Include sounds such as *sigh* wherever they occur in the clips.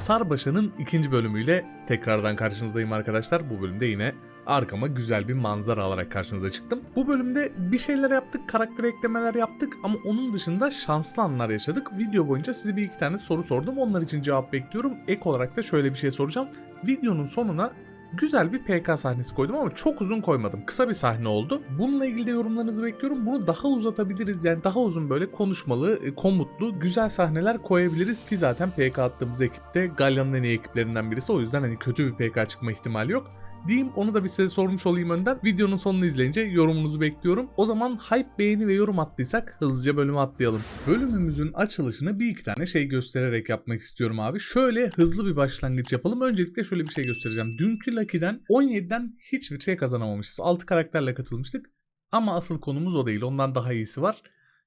Sarbaşa'nın ikinci bölümüyle tekrardan karşınızdayım arkadaşlar. Bu bölümde yine arkama güzel bir manzara alarak karşınıza çıktım. Bu bölümde bir şeyler yaptık, karakter eklemeler yaptık ama onun dışında şanslı anlar yaşadık. Video boyunca size bir iki tane soru sordum. Onlar için cevap bekliyorum. Ek olarak da şöyle bir şey soracağım. Videonun sonuna güzel bir PK sahnesi koydum ama çok uzun koymadım. Kısa bir sahne oldu. Bununla ilgili de yorumlarınızı bekliyorum. Bunu daha uzatabiliriz. Yani daha uzun böyle konuşmalı, e, komutlu, güzel sahneler koyabiliriz ki zaten PK attığımız ekipte Galya'nın en iyi ekiplerinden birisi. O yüzden hani kötü bir PK çıkma ihtimali yok. Diyeyim onu da bir size sormuş olayım önden. Videonun sonunu izleyince yorumunuzu bekliyorum. O zaman hype, beğeni ve yorum attıysak hızlıca bölüme atlayalım. Bölümümüzün açılışını bir iki tane şey göstererek yapmak istiyorum abi. Şöyle hızlı bir başlangıç yapalım. Öncelikle şöyle bir şey göstereceğim. Dünkü Lucky'den 17'den hiçbir şey kazanamamışız. 6 karakterle katılmıştık. Ama asıl konumuz o değil. Ondan daha iyisi var.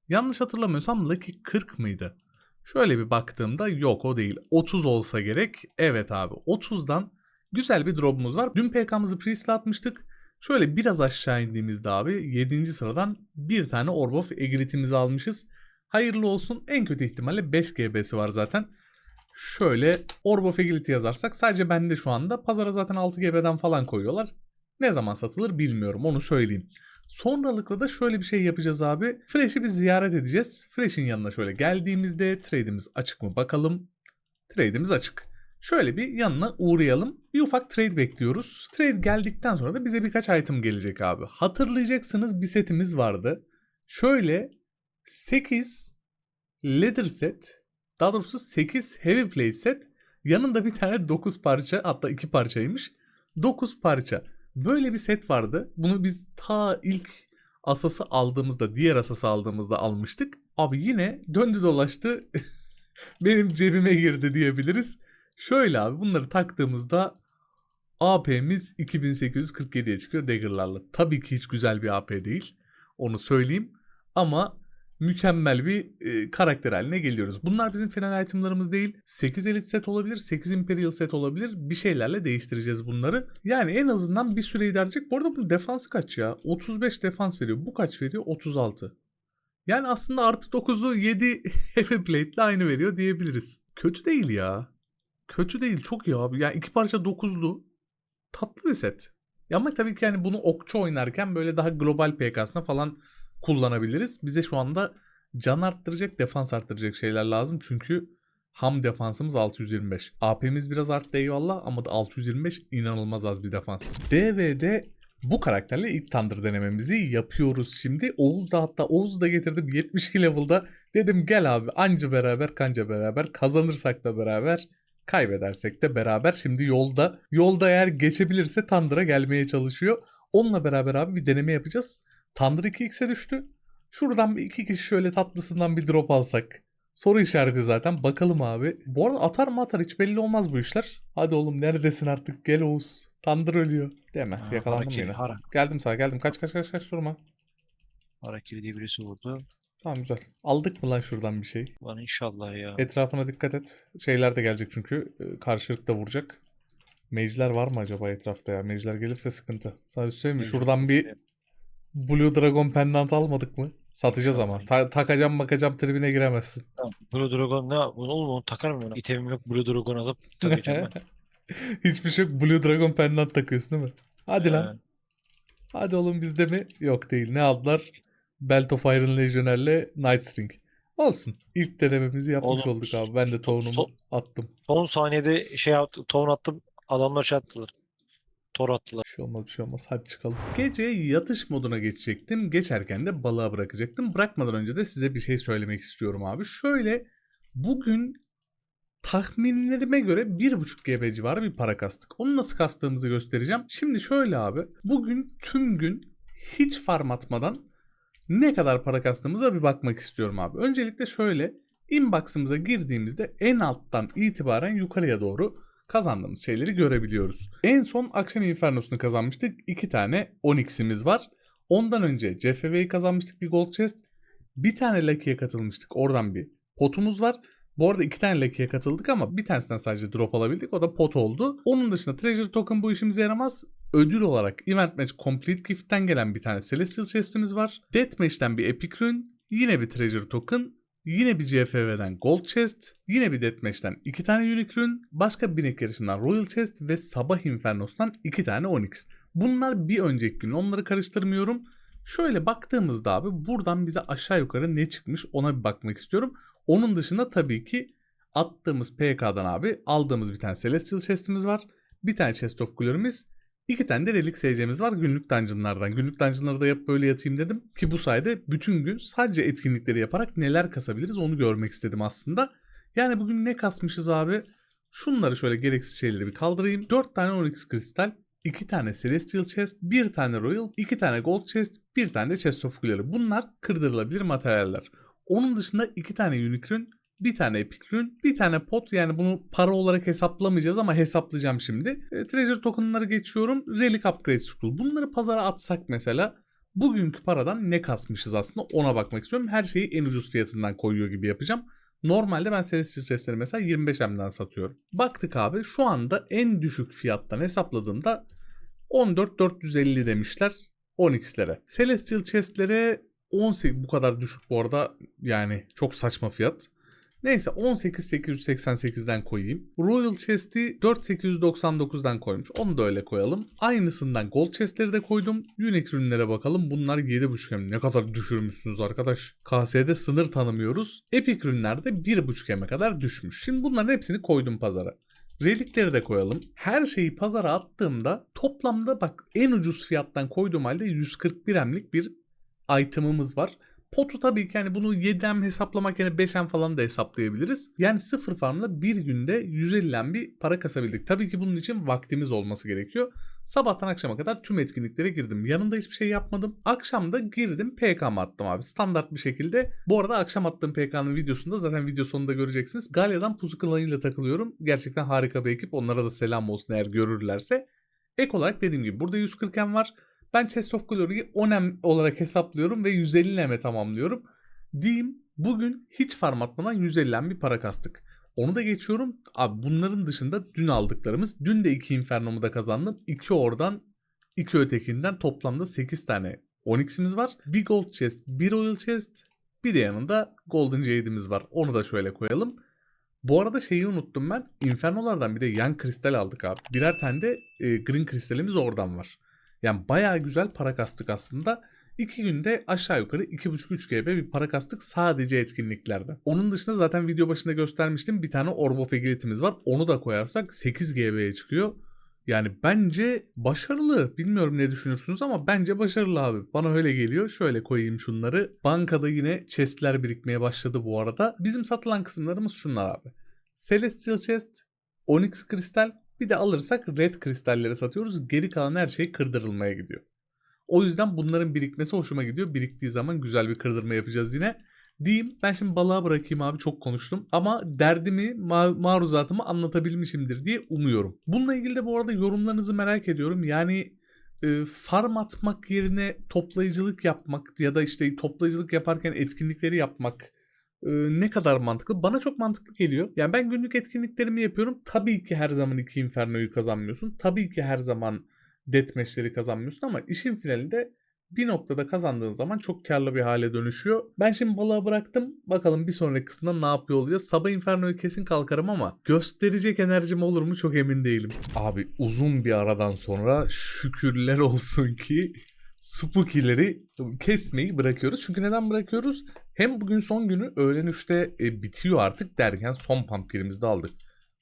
Yanlış hatırlamıyorsam Lucky 40 mıydı? Şöyle bir baktığımda yok o değil. 30 olsa gerek. Evet abi 30'dan güzel bir drop'umuz var. Dün PK'mızı Priest'le atmıştık. Şöyle biraz aşağı indiğimizde abi 7. sıradan bir tane Orb of Egrit'imizi almışız. Hayırlı olsun. En kötü ihtimalle 5 GB'si var zaten. Şöyle Orb of Agility yazarsak sadece bende şu anda. Pazara zaten 6 GB'den falan koyuyorlar. Ne zaman satılır bilmiyorum onu söyleyeyim. Sonralıkla da şöyle bir şey yapacağız abi. Fresh'i bir ziyaret edeceğiz. Fresh'in yanına şöyle geldiğimizde trade'imiz açık mı bakalım. Trade'imiz açık. Şöyle bir yanına uğrayalım. Bir ufak trade bekliyoruz. Trade geldikten sonra da bize birkaç item gelecek abi. Hatırlayacaksınız bir setimiz vardı. Şöyle 8 leather set, daha doğrusu 8 heavy plate set, yanında bir tane 9 parça hatta 2 parçaymış. 9 parça. Böyle bir set vardı. Bunu biz ta ilk asası aldığımızda, diğer asası aldığımızda almıştık. Abi yine döndü dolaştı *laughs* benim cebime girdi diyebiliriz. Şöyle abi bunları taktığımızda AP'miz 2847'ye çıkıyor dagger'larla. Tabii ki hiç güzel bir AP değil. Onu söyleyeyim. Ama mükemmel bir e, karakter haline geliyoruz. Bunlar bizim final itemlarımız değil. 8 elit set olabilir, 8 imperial set olabilir. Bir şeylerle değiştireceğiz bunları. Yani en azından bir süre idare edecek. Bu arada bunun defansı kaç ya? 35 defans veriyor. Bu kaç veriyor? 36. Yani aslında artı 9'u 7 *laughs* heavy plate ile aynı veriyor diyebiliriz. Kötü değil ya. Kötü değil çok iyi abi. Yani iki parça dokuzlu tatlı bir set. Ya ama tabii ki yani bunu okçu oynarken böyle daha global PK'sına falan kullanabiliriz. Bize şu anda can arttıracak, defans arttıracak şeyler lazım. Çünkü ham defansımız 625. AP'miz biraz arttı eyvallah ama da 625 inanılmaz az bir defans. DV'de bu karakterle ilk Thunder denememizi yapıyoruz şimdi. Oğuz da hatta Oğuz'u da getirdim 72 level'da. Dedim gel abi anca beraber kanca beraber kazanırsak da beraber Kaybedersek de beraber şimdi yolda. Yolda eğer geçebilirse Tundra gelmeye çalışıyor. Onunla beraber abi bir deneme yapacağız. Thunder 2x'e düştü. Şuradan bir iki kişi şöyle tatlısından bir drop alsak. Soru işareti zaten. Bakalım abi. Bu arada atar mı atar hiç belli olmaz bu işler. Hadi oğlum neredesin artık gel Oğuz. Thunder ölüyor. Deme Ha, yakalandım harakiri, yine. hara. Geldim sana geldim. Kaç kaç kaç kaç durma. Harakiri diye birisi vurdu. Tamam güzel. Aldık mı lan şuradan bir şey? Lan inşallah ya. Etrafına dikkat et. Şeyler de gelecek çünkü. e, Karşılık da vuracak. Mage'ler var mı acaba etrafta ya? Mage'ler gelirse sıkıntı. Sana bir şey söyleyeyim mi? Şuradan bir Blue Dragon pendant almadık mı? Satacağız ama. Ta- takacağım bakacağım tribine giremezsin. Tamam, Blue Dragon ne? Oğlum onu takar mı ben? İtemim yok Blue Dragon alıp takacağım ben. *laughs* Hiçbir şey yok. Blue Dragon pendant takıyorsun değil mi? Hadi lan. Ee, Hadi oğlum bizde mi? Yok değil. Ne aldılar? Belt of Iron Legionnaire Night Ring. Olsun. İlk denememizi yapmış Oğlum, olduk abi. Ben de so- tohunumu so- attım. son saniyede şey yaptı, ton attım. Adamlar şey attılar. Tor attılar. Bir şey olmaz bir şey olmaz. Hadi çıkalım. Gece yatış moduna geçecektim. Geçerken de balığa bırakacaktım. Bırakmadan önce de size bir şey söylemek istiyorum abi. Şöyle bugün tahminlerime göre 1.5 GB civarı bir para kastık. Onu nasıl kastığımızı göstereceğim. Şimdi şöyle abi. Bugün tüm gün hiç farm atmadan ne kadar para kastığımıza bir bakmak istiyorum abi. Öncelikle şöyle inbox'ımıza girdiğimizde en alttan itibaren yukarıya doğru kazandığımız şeyleri görebiliyoruz. En son akşam infernosunu kazanmıştık. 2 tane Onyx'imiz var. Ondan önce CFV'yi kazanmıştık bir gold chest. Bir tane Lucky'ye katılmıştık. Oradan bir potumuz var. Bu arada iki tane Lucky'ye katıldık ama bir tanesinden sadece drop alabildik. O da pot oldu. Onun dışında Treasure Token bu işimize yaramaz. Ödül olarak Event Match Complete Gift'ten gelen bir tane Celestial Chest'imiz var. Deathmatch'ten bir Epic Rune. Yine bir Treasure Token. Yine bir CFV'den Gold Chest, yine bir Deathmatch'ten 2 tane Unicron, başka bir binek yarışından Royal Chest ve Sabah Infernos'tan 2 tane Onyx. Bunlar bir önceki gün onları karıştırmıyorum. Şöyle baktığımızda abi buradan bize aşağı yukarı ne çıkmış ona bir bakmak istiyorum. Onun dışında tabii ki attığımız PK'dan abi aldığımız bir tane Celestial Chest'imiz var. Bir tane Chest of Glory'miz. iki tane de Relic SC'miz var günlük dungeonlardan. Günlük dungeonları da yapıp böyle yatayım dedim. Ki bu sayede bütün gün sadece etkinlikleri yaparak neler kasabiliriz onu görmek istedim aslında. Yani bugün ne kasmışız abi? Şunları şöyle gereksiz şeyleri bir kaldırayım. 4 tane Onyx Kristal, 2 tane Celestial Chest, 1 tane Royal, 2 tane Gold Chest, 1 tane de Chest of Glory. Bunlar kırdırılabilir materyaller. Onun dışında 2 tane Unicron, bir tane Epic Rune, bir tane pot yani bunu para olarak hesaplamayacağız ama hesaplayacağım şimdi. E, treasure tokenları geçiyorum. Relic Upgrade Scroll. Bunları pazara atsak mesela bugünkü paradan ne kasmışız aslında ona bakmak istiyorum. Her şeyi en ucuz fiyatından koyuyor gibi yapacağım. Normalde ben Celestial Chest'leri mesela 25M'den satıyorum. Baktık abi şu anda en düşük fiyattan hesapladığımda 14.450 demişler 10x'lere. Celestial Chest'lere 18 bu kadar düşük bu arada yani çok saçma fiyat. Neyse 18888'den koyayım. Royal Chest'i 4899'dan koymuş. Onu da öyle koyalım. Aynısından Gold Chest'leri de koydum. Unique ürünlere bakalım. Bunlar 7.5M. Ne kadar düşürmüşsünüz arkadaş. KS'de sınır tanımıyoruz. Epic ürünlerde 1.5M'e kadar düşmüş. Şimdi bunların hepsini koydum pazara. Relikleri de koyalım. Her şeyi pazara attığımda toplamda bak en ucuz fiyattan koyduğum halde 141 emlik bir item'ımız var. Potu tabii ki hani bunu 7M hesaplamak yerine 5M falan da hesaplayabiliriz. Yani sıfır farmla bir günde 150M bir para kasabildik. Tabii ki bunun için vaktimiz olması gerekiyor. Sabahtan akşama kadar tüm etkinliklere girdim. Yanında hiçbir şey yapmadım. Akşam da girdim PK'mı attım abi. Standart bir şekilde. Bu arada akşam attığım PK'nın videosunda zaten video sonunda göreceksiniz. Galya'dan pusu klanıyla takılıyorum. Gerçekten harika bir ekip. Onlara da selam olsun eğer görürlerse. Ek olarak dediğim gibi burada 140M var. Ben Chest of Glory'yi 10M olarak hesaplıyorum ve 150M'e tamamlıyorum. Diyeyim bugün hiç farm atmadan 150M bir para kastık. Onu da geçiyorum. Abi bunların dışında dün aldıklarımız. Dün de 2 Inferno'mu da kazandım. 2 oradan 2 ötekinden toplamda 8 tane Onyx'imiz var. Bir Gold Chest, bir Royal Chest, bir de yanında Golden Jade'imiz var. Onu da şöyle koyalım. Bu arada şeyi unuttum ben. Inferno'lardan bir de yan kristal aldık abi. Birer tane de e, green kristalimiz oradan var. Yani bayağı güzel para kastık aslında. 2 günde aşağı yukarı 2.5-3 GB bir para kastık sadece etkinliklerde. Onun dışında zaten video başında göstermiştim bir tane Orb of Agilit'imiz var. Onu da koyarsak 8 GB'ye çıkıyor. Yani bence başarılı. Bilmiyorum ne düşünürsünüz ama bence başarılı abi. Bana öyle geliyor. Şöyle koyayım şunları. Bankada yine chestler birikmeye başladı bu arada. Bizim satılan kısımlarımız şunlar abi. Celestial Chest, Onyx Kristal, bir de alırsak Red Kristalleri satıyoruz. Geri kalan her şey kırdırılmaya gidiyor. O yüzden bunların birikmesi hoşuma gidiyor. Biriktiği zaman güzel bir kırdırma yapacağız yine. Diyeyim ben şimdi balığa bırakayım abi çok konuştum. Ama derdimi, ma- maruzatımı anlatabilmişimdir diye umuyorum. Bununla ilgili de bu arada yorumlarınızı merak ediyorum. Yani e, farm atmak yerine toplayıcılık yapmak ya da işte toplayıcılık yaparken etkinlikleri yapmak e, ne kadar mantıklı? Bana çok mantıklı geliyor. Yani ben günlük etkinliklerimi yapıyorum. Tabii ki her zaman iki Inferno'yu kazanmıyorsun. Tabii ki her zaman deathmatch'leri kazanmıyorsun ama işin finalinde bir noktada kazandığın zaman çok karlı bir hale dönüşüyor. Ben şimdi balığa bıraktım. Bakalım bir sonraki kısımda ne yapıyor olacağız. Sabah Inferno'yu kesin kalkarım ama gösterecek enerjim olur mu çok emin değilim. Abi uzun bir aradan sonra şükürler *laughs* olsun ki Spooky'leri kesmeyi bırakıyoruz. Çünkü neden bırakıyoruz? Hem bugün son günü öğlen 3'te e, bitiyor artık derken son pumpkin'imizi de aldık.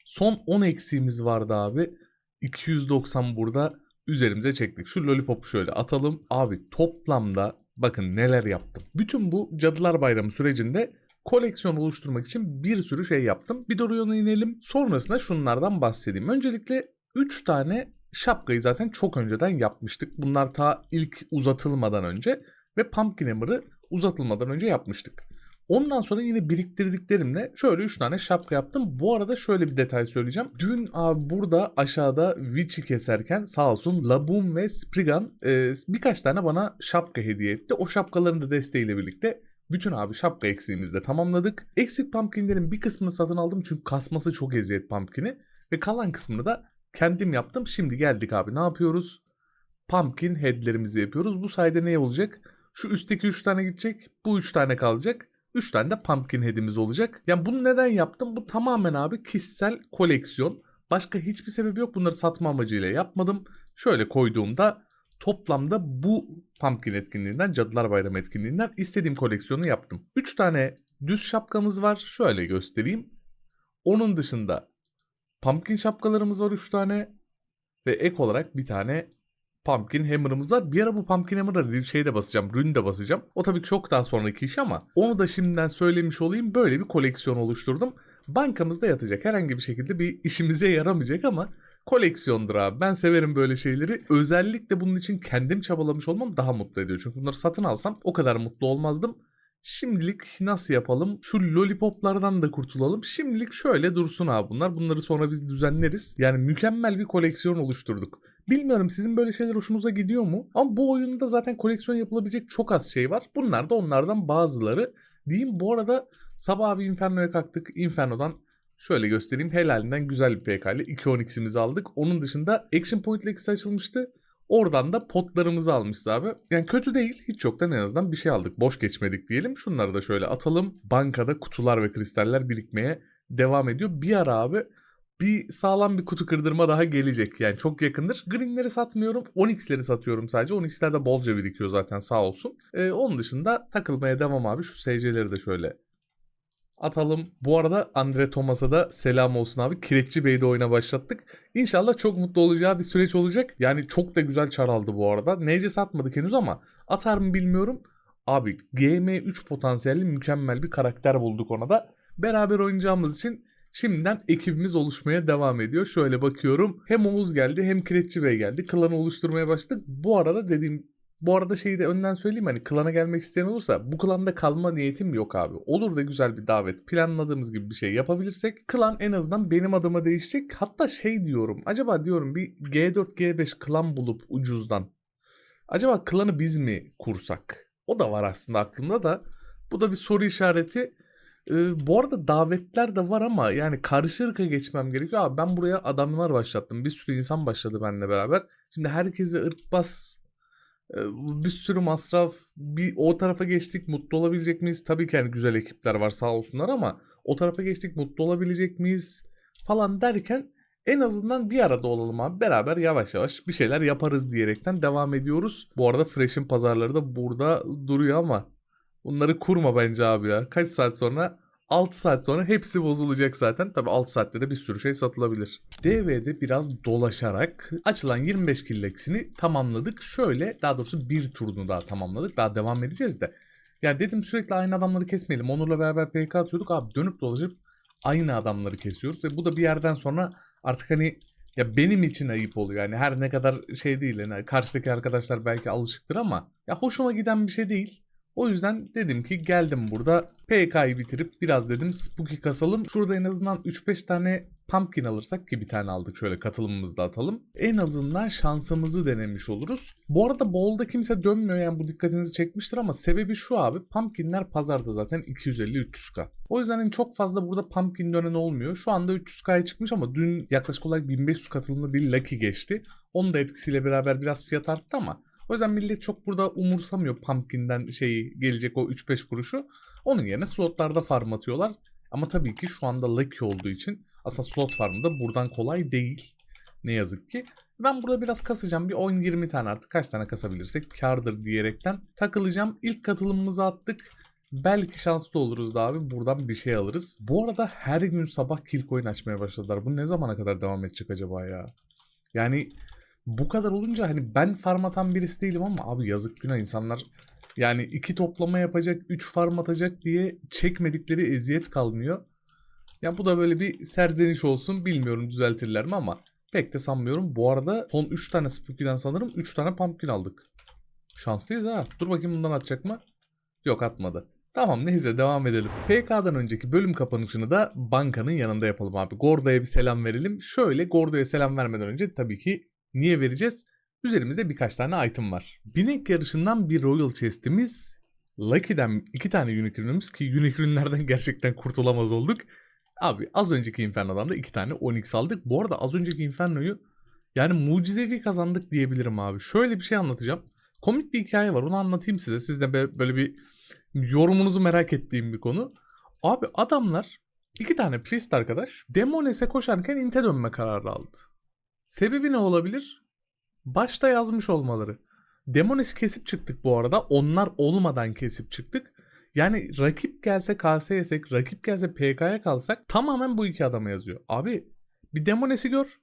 Son 10 eksiğimiz vardı abi. 290 burada üzerimize çektik. Şu lollipop'u şöyle atalım. Abi toplamda bakın neler yaptım. Bütün bu Cadılar Bayramı sürecinde koleksiyon oluşturmak için bir sürü şey yaptım. Bir doğru inelim. Sonrasında şunlardan bahsedeyim. Öncelikle 3 tane şapkayı zaten çok önceden yapmıştık. Bunlar ta ilk uzatılmadan önce ve Pumpkin Hammer'ı uzatılmadan önce yapmıştık. Ondan sonra yine biriktirdiklerimle şöyle 3 tane şapka yaptım. Bu arada şöyle bir detay söyleyeceğim. Dün abi burada aşağıda Witch'i keserken sağ olsun Laboom ve Spriggan e, birkaç tane bana şapka hediye etti. O şapkaların da desteğiyle birlikte bütün abi şapka eksiğimizi de tamamladık. Eksik pumpkinlerin bir kısmını satın aldım çünkü kasması çok eziyet pumpkin'i. Ve kalan kısmını da kendim yaptım. Şimdi geldik abi ne yapıyoruz? Pumpkin headlerimizi yapıyoruz. Bu sayede ne olacak? Şu üstteki 3 tane gidecek. Bu 3 tane kalacak. 3 tane de pumpkin head'imiz olacak. Yani bunu neden yaptım? Bu tamamen abi kişisel koleksiyon. Başka hiçbir sebebi yok. Bunları satma amacıyla yapmadım. Şöyle koyduğumda toplamda bu pumpkin etkinliğinden, Cadılar Bayramı etkinliğinden istediğim koleksiyonu yaptım. 3 tane düz şapkamız var. Şöyle göstereyim. Onun dışında pumpkin şapkalarımız var 3 tane. Ve ek olarak bir tane Pumpkin Hammer'ımız var. Bir ara bu Pumpkin Hammer'a şey de basacağım. Rune de basacağım. O tabii çok daha sonraki iş ama onu da şimdiden söylemiş olayım. Böyle bir koleksiyon oluşturdum. Bankamızda yatacak. Herhangi bir şekilde bir işimize yaramayacak ama koleksiyondur abi. Ben severim böyle şeyleri. Özellikle bunun için kendim çabalamış olmam daha mutlu ediyor. Çünkü bunları satın alsam o kadar mutlu olmazdım. Şimdilik nasıl yapalım? Şu lollipoplardan da kurtulalım. Şimdilik şöyle dursun abi bunlar. Bunları sonra biz düzenleriz. Yani mükemmel bir koleksiyon oluşturduk. Bilmiyorum sizin böyle şeyler hoşunuza gidiyor mu? Ama bu oyunda zaten koleksiyon yapılabilecek çok az şey var. Bunlar da onlardan bazıları. Diyeyim bu arada sabah bir Inferno'ya kalktık. Inferno'dan şöyle göstereyim. Helalinden güzel bir PK ile 2-12'simizi aldık. Onun dışında Action Point lekisi açılmıştı. Oradan da potlarımızı almışız abi. Yani kötü değil. Hiç yoktan en azından bir şey aldık. Boş geçmedik diyelim. Şunları da şöyle atalım. Bankada kutular ve kristaller birikmeye devam ediyor. Bir ara abi bir sağlam bir kutu kırdırma daha gelecek. Yani çok yakındır. Green'leri satmıyorum. Onyx'leri satıyorum sadece. Onyx'ler de bolca birikiyor zaten sağ olsun. Ee, onun dışında takılmaya devam abi. Şu SC'leri de şöyle atalım. Bu arada Andre Thomas'a da selam olsun abi. Kireççi Bey'i de oyuna başlattık. İnşallah çok mutlu olacağı bir süreç olacak. Yani çok da güzel çar aldı bu arada. Nece satmadık henüz ama atar mı bilmiyorum. Abi GM3 potansiyelli mükemmel bir karakter bulduk ona da. Beraber oynayacağımız için Şimdiden ekibimiz oluşmaya devam ediyor. Şöyle bakıyorum. Hem Oğuz geldi hem Kireççi Bey geldi. Klanı oluşturmaya başladık. Bu arada dediğim bu arada şeyi de önden söyleyeyim hani klana gelmek isteyen olursa bu klanda kalma niyetim yok abi. Olur da güzel bir davet planladığımız gibi bir şey yapabilirsek klan en azından benim adıma değişecek. Hatta şey diyorum acaba diyorum bir G4 G5 klan bulup ucuzdan acaba klanı biz mi kursak? O da var aslında aklımda da. Bu da bir soru işareti. Ee, bu arada davetler de var ama yani karşı geçmem gerekiyor. Abi ben buraya adamlar başlattım. Bir sürü insan başladı benimle beraber. Şimdi herkese ırk bas e, bir sürü masraf bir o tarafa geçtik mutlu olabilecek miyiz? Tabii ki yani güzel ekipler var sağ olsunlar ama o tarafa geçtik mutlu olabilecek miyiz falan derken en azından bir arada olalım abi beraber yavaş yavaş bir şeyler yaparız diyerekten devam ediyoruz. Bu arada Fresh'in pazarları da burada duruyor ama bunları kurma bence abi ya. Kaç saat sonra 6 saat sonra hepsi bozulacak zaten. Tabi 6 saatte de bir sürü şey satılabilir. DV'de biraz dolaşarak açılan 25 killeksini tamamladık. Şöyle daha doğrusu bir turunu daha tamamladık. Daha devam edeceğiz de. Yani dedim sürekli aynı adamları kesmeyelim. Onur'la beraber PK atıyorduk. Abi dönüp dolaşıp aynı adamları kesiyoruz. Ve bu da bir yerden sonra artık hani ya benim için ayıp oluyor. Yani her ne kadar şey değil. Yani karşıdaki arkadaşlar belki alışıktır ama ya hoşuma giden bir şey değil. O yüzden dedim ki geldim burada PK'yı bitirip biraz dedim spooky kasalım. Şurada en azından 3-5 tane pumpkin alırsak ki bir tane aldık şöyle katılımımızı da atalım. En azından şansımızı denemiş oluruz. Bu arada bolda kimse dönmüyor yani bu dikkatinizi çekmiştir ama sebebi şu abi pumpkinler pazarda zaten 250-300k. O yüzden hani çok fazla burada pumpkin dönen olmuyor. Şu anda 300k'ya çıkmış ama dün yaklaşık olarak 1500 katılımlı bir lucky geçti. Onun da etkisiyle beraber biraz fiyat arttı ama o yüzden millet çok burada umursamıyor pumpkin'den şeyi gelecek o 3-5 kuruşu. Onun yerine slotlarda farm atıyorlar. Ama tabii ki şu anda lucky olduğu için aslında slot farmı da buradan kolay değil. Ne yazık ki. Ben burada biraz kasacağım. Bir 10-20 tane artık kaç tane kasabilirsek kardır diyerekten takılacağım. İlk katılımımızı attık. Belki şanslı oluruz da abi. Buradan bir şey alırız. Bu arada her gün sabah kill coin açmaya başladılar. Bu ne zamana kadar devam edecek acaba ya? Yani bu kadar olunca hani ben farm atan birisi değilim ama abi yazık günah insanlar yani iki toplama yapacak, üç farm atacak diye çekmedikleri eziyet kalmıyor. Ya bu da böyle bir serzeniş olsun bilmiyorum düzeltirler mi ama pek de sanmıyorum. Bu arada son 3 tane Spooky'den sanırım 3 tane pumpkin aldık. Şanslıyız ha. Dur bakayım bundan atacak mı? Yok atmadı. Tamam neyse devam edelim. PK'dan önceki bölüm kapanışını da bankanın yanında yapalım abi. Gordo'ya bir selam verelim. Şöyle Gordo'ya selam vermeden önce tabii ki niye vereceğiz? Üzerimizde birkaç tane item var. Binek yarışından bir Royal Chest'imiz. Lucky'den iki tane Unicorn'umuz ki Unicorn'lerden *laughs* gerçekten kurtulamaz olduk. Abi az önceki Inferno'dan da iki tane Onyx aldık. Bu arada az önceki Inferno'yu yani mucizevi kazandık diyebilirim abi. Şöyle bir şey anlatacağım. Komik bir hikaye var onu anlatayım size. Siz de böyle bir yorumunuzu merak ettiğim bir konu. Abi adamlar iki tane priest arkadaş Demones'e koşarken inte dönme kararı aldı. Sebebi ne olabilir? Başta yazmış olmaları. Demones'i kesip çıktık bu arada. Onlar olmadan kesip çıktık. Yani rakip gelse KS yesek, rakip gelse PK'ya kalsak tamamen bu iki adama yazıyor. Abi bir Demones'i gör.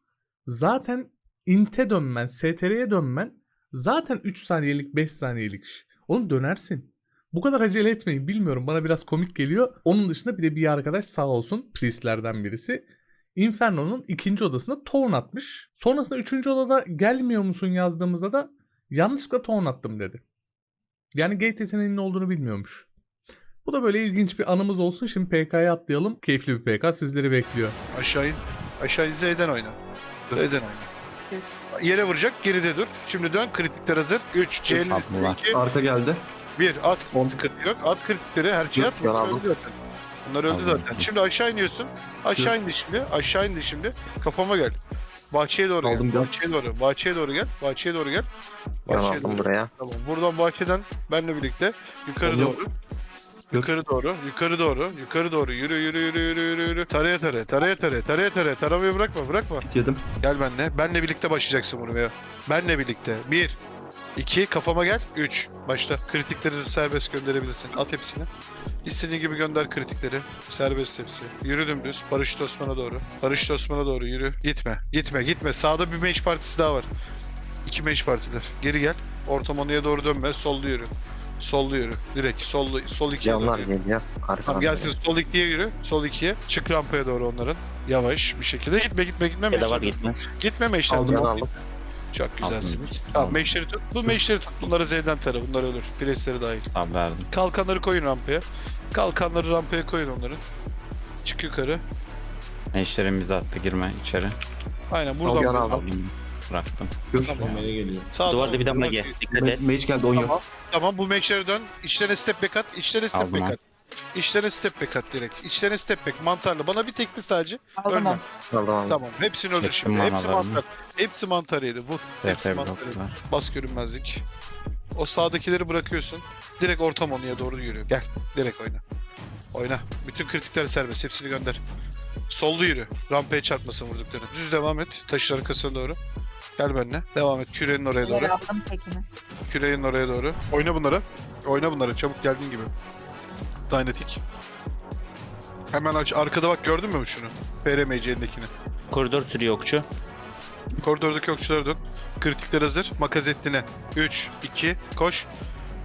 Zaten inte dönmen, STR'ye dönmen zaten 3 saniyelik 5 saniyelik iş. Oğlum dönersin. Bu kadar acele etmeyin bilmiyorum bana biraz komik geliyor. Onun dışında bir de bir arkadaş sağ olsun priestlerden birisi. Inferno'nun ikinci odasına torn atmış. Sonrasında üçüncü odada gelmiyor musun yazdığımızda da yanlışlıkla torn attım dedi. Yani gate yeteneğinin olduğunu bilmiyormuş. Bu da böyle ilginç bir anımız olsun. Şimdi PK'ya atlayalım. Keyifli bir PK sizleri bekliyor. Aşağı in. Aşağı in Z'den oyna. Z'den oyna. Yere vuracak. Geride dur. Şimdi dön. Kritikler hazır. 3, C'nin Abdullah. 2, Arka geldi. 1. At. On. Sıkıntı yok. At kritikleri. Her şeyi at. ben aldım. öldü. Bunlar öldü Aldım. zaten. Şimdi aşağı iniyorsun. Aşağı indi şimdi. Aşağı indi şimdi. Kafama gel. Bahçeye doğru Aldım, gel. gel. Bahçeye doğru. Bahçeye doğru gel. Bahçeye doğru gel. Yan Bahçeye aldım doğru. buraya. Tamam. Buradan bahçeden benle birlikte yukarı Tamam. doğru. Yukarı doğru, yukarı doğru, yukarı doğru. Yürü yürü yürü yürü yürü yürü. Taraya taraya, taraya taraya, taraya taraya. Taramayı bırakma, bırakma. Yedim. Gel benle. Benle birlikte başlayacaksın vurmaya. Benle birlikte. Bir, iki, kafama gel. Üç, başla. Kritikleri serbest gönderebilirsin. At hepsini. İstediğin gibi gönder kritikleri. Serbest hepsi. Yürü dümdüz. Barış Osman'a doğru. Barış Osman'a doğru yürü. Gitme, gitme, gitme. Sağda bir mage partisi daha var. İki mage partiler. Geri gel. Ortamanıya doğru dönme. Sollu yürü. Sollu yürü. Direkt sollu, sol ikiye doğru Yanlar yürü. geliyor. Arkadan. Tamam gelsin sol ikiye yürü. Sol ikiye. Çık rampaya doğru onların. Yavaş bir şekilde. Gitme gitme gitme. Ya da var gitme. Gitme meşleri. Aldım, aldım. Çok güzelsiniz. Aldım. Tamam Aldım. meşleri tut. Bu meşleri tut. Bunları Z'den tara. Bunlar ölür. Presleri dahil. Sağ verdim. Kalkanları koyun rampaya. Kalkanları rampaya koyun onların. Çık yukarı. Eşlerimizi attı girme içeri. Aynen buradan. Aldım, buradan. aldım. Aldım. Bıraktım. Tamam. geliyor. Sağ Duvarda bir damla gel. Dikkat et. Mage geldi 10 yok. Tamam. Tamam bu meşleri dön. İçlerine step back at. İçlerine step Aldım back abi. at. İçlerine step back at direkt. İçlerine step back. Mantarlı. Bana bir tekli sadece. Aldım Ölme. Aldım aldım. Tamam. Hepsini öldür Hepsi şimdi. Hepsi mantar. Hepsi mantar yedi. Vur. Hepsi mantar yedi. Bas görünmezlik. O sağdakileri bırakıyorsun. Direkt ortam onuya doğru yürü. Gel. Direkt oyna. Oyna. Bütün kritikler serbest. Hepsini gönder. Sollu yürü. Rampaya çarpmasın vurdukları. Düz devam et. Taşın arkasına doğru. Gel benimle. Devam et. Kürenin oraya doğru. Aldım tekini. Küreğin oraya doğru. Oyna bunları. Oyna bunları. Çabuk geldiğin gibi. Dynatik. Hemen aç. Arkada bak gördün mü şunu? PRMC elindekini. Koridor sürüyor okçu. Koridordaki okçulara dön. Kritikler hazır. Makazetline. 3, 2, koş.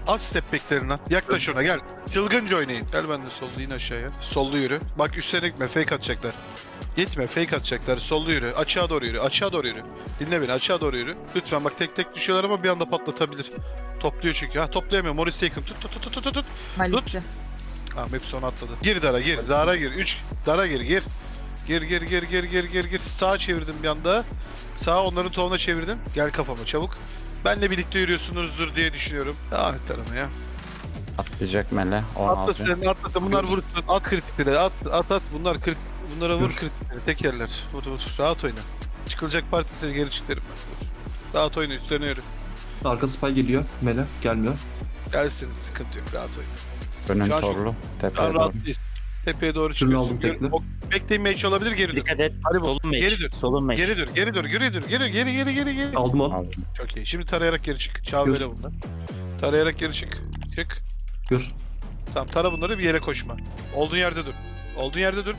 At step backlerinden. Yaklaş ona gel. Çılgınca oynayın. Gel ben de sollu in aşağıya. Sollu yürü. Bak üstlerine gitme. Fake atacaklar. Gitme. Fake atacaklar. Sollu yürü. Açığa doğru yürü. Açığa doğru yürü. Dinle beni. Açığa doğru yürü. Lütfen bak tek tek düşüyorlar ama bir anda patlatabilir. Topluyor çünkü. Ha toplayamıyor. Morris Taken. Tut tut tut tut tut tut. Hepsi onu atladı. Gir dara gir. Dara gir. 3. Dara gir gir. Gir gir gir gir gir gir gir. Sağa çevirdim bir anda. Sağa onların tohumuna çevirdim. Gel kafama çabuk. Benle birlikte yürüyorsunuzdur diye düşünüyorum. Devam et taramaya. Atlayacak mele. 10 Atla sen atla. Bunlar vursun. At kritikleri. At at at. Bunlar kritik. Bunlara vur kritikleri. Tekerler. Vur vur. Rahat oyna. Çıkılacak partisi geri çık derim ben. Vur. Rahat oyna. Üstlerine yürü. Arka spy geliyor. Mele gelmiyor. Gelsin. Sıkıntı yok. Rahat oyna. Şu an çok- torlu. Tepeye doğru. rahat değilsin. Tepeye doğru çıkıyorsun. aldım Gör- tekne. o- Bekleyin match olabilir geri dön. Dikkat et. Hadi bu. Solun meç. Geri dön. Solun meç. Geri dur, geri dur, geri dur, geri geri geri geri geri. Aldım onu. Aldım. Çok iyi. Şimdi tarayarak geri çık. Çağ Dur. böyle bunlar. Tarayarak geri çık. Çık. Gör. Tamam tara bunları bir yere koşma. Olduğun yerde dur. Olduğun yerde dur.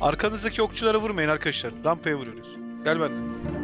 Arkanızdaki okçulara vurmayın arkadaşlar. Rampaya vuruyoruz. Gel benden.